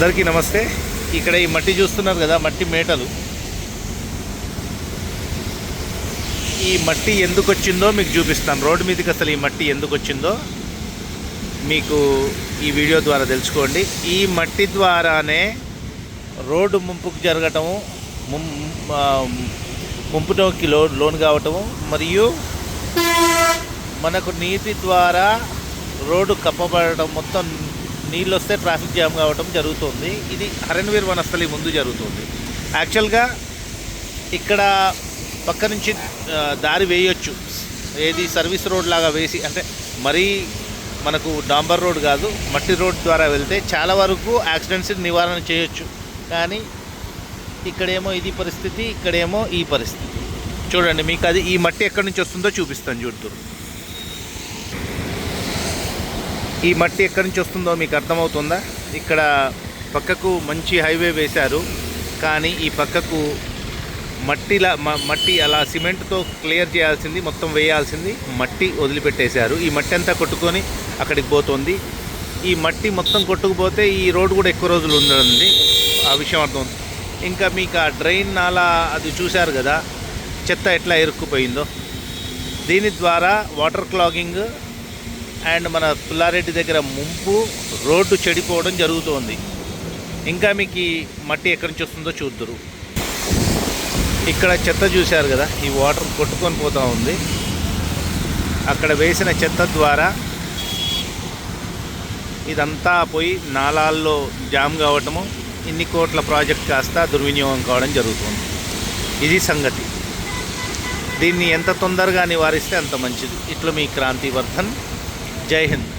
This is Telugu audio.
అందరికీ నమస్తే. ఇక్కడ ఈ మట్టి చూస్తున్నారు కదా మట్టి మేటలు. ఈ మట్టి ఎందుకు వచ్చిందో మీకు చూపిస్తాను. రోడ్డు మీదకి అసలు ఈ మట్టి ఎందుకు వచ్చిందో మీకు ఈ వీడియో ద్వారా తెలుసుకోండి. ఈ మట్టి ద్వారానే రోడ్డు ముంపుకు జరగటము ముం ముంపులోకి లో లోన్ కావటము మరియు మనకు నీటి ద్వారా రోడ్డు కప్పబడటం మొత్తం నీళ్ళు వస్తే ట్రాఫిక్ జామ్ కావటం జరుగుతుంది. ఇది హరణ్వీర్ వనస్థలి ముందు జరుగుతుంది. యాక్చువల్గా ఇక్కడ పక్క నుంచి దారి వేయొచ్చు. ఏది సర్వీస్ రోడ్ లాగా వేసి అంటే మరీ మనకు డాంబర్ రోడ్ కాదు మట్టి రోడ్ ద్వారా వెళ్తే చాలా వరకు యాక్సిడెంట్స్ నివారణ చేయొచ్చు. కానీ ఇక్కడేమో ఇది పరిస్థితి ఇక్కడేమో ఈ పరిస్థితి. చూడండి మీకు అది ఈ మట్టి ఎక్కడి నుంచి వస్తుందో చూపిస్తాను చూడుతురు ఈ మట్టి ఎక్కడి నుంచి వస్తుందో మీకు అర్థమవుతుందా? ఇక్కడ పక్కకు మంచి హైవే వేశారు. కానీ ఈ పక్కకు మట్టిలా మ- మట్టి అలా సిమెంట్తో క్లియర్ చేయాల్సింది మొత్తం వేయాల్సింది మట్టి వదిలిపెట్టేశారు. ఈ మట్టి అంతా కొట్టుకొని అక్కడికి పోతుంది. ఈ మట్టి మొత్తం కొట్టుకుపోతే ఈ రోడ్డు కూడా ఎక్కువ రోజులు ఉండదండి ఆ విషయం అర్థం ఇంకా మీకు ఆ డ్రైన్ నాలా అది చూశారు కదా చెత్త ఎట్లా ఇరుక్కుపోయిందో. దీని ద్వారా వాటర్ క్లాగింగ్ అండ్ మన పుల్లారెడ్డి దగ్గర ముంపు రోడ్డు చెడిపోవడం జరుగుతోంది. ఇంకా మీకు ఈ మట్టి ఎక్కడి నుంచి వస్తుందో చూద్దరు. ఇక్కడ చెత్త చూశారు కదా ఈ వాటర్ కొట్టుకొని పోతూ ఉంది. అక్కడ వేసిన చెత్త ద్వారా ఇదంతా పోయి నాలాల్లో జామ్ కావటము ఇన్ని కోట్ల ప్రాజెక్ట్ కాస్త దుర్వినియోగం కావడం జరుగుతుంది. ఇది సంగతి. దీన్ని ఎంత తొందరగా నివారిస్తే అంత మంచిది. ఇట్లా మీ క్రాంతి ജയ് ഹിന്ദ്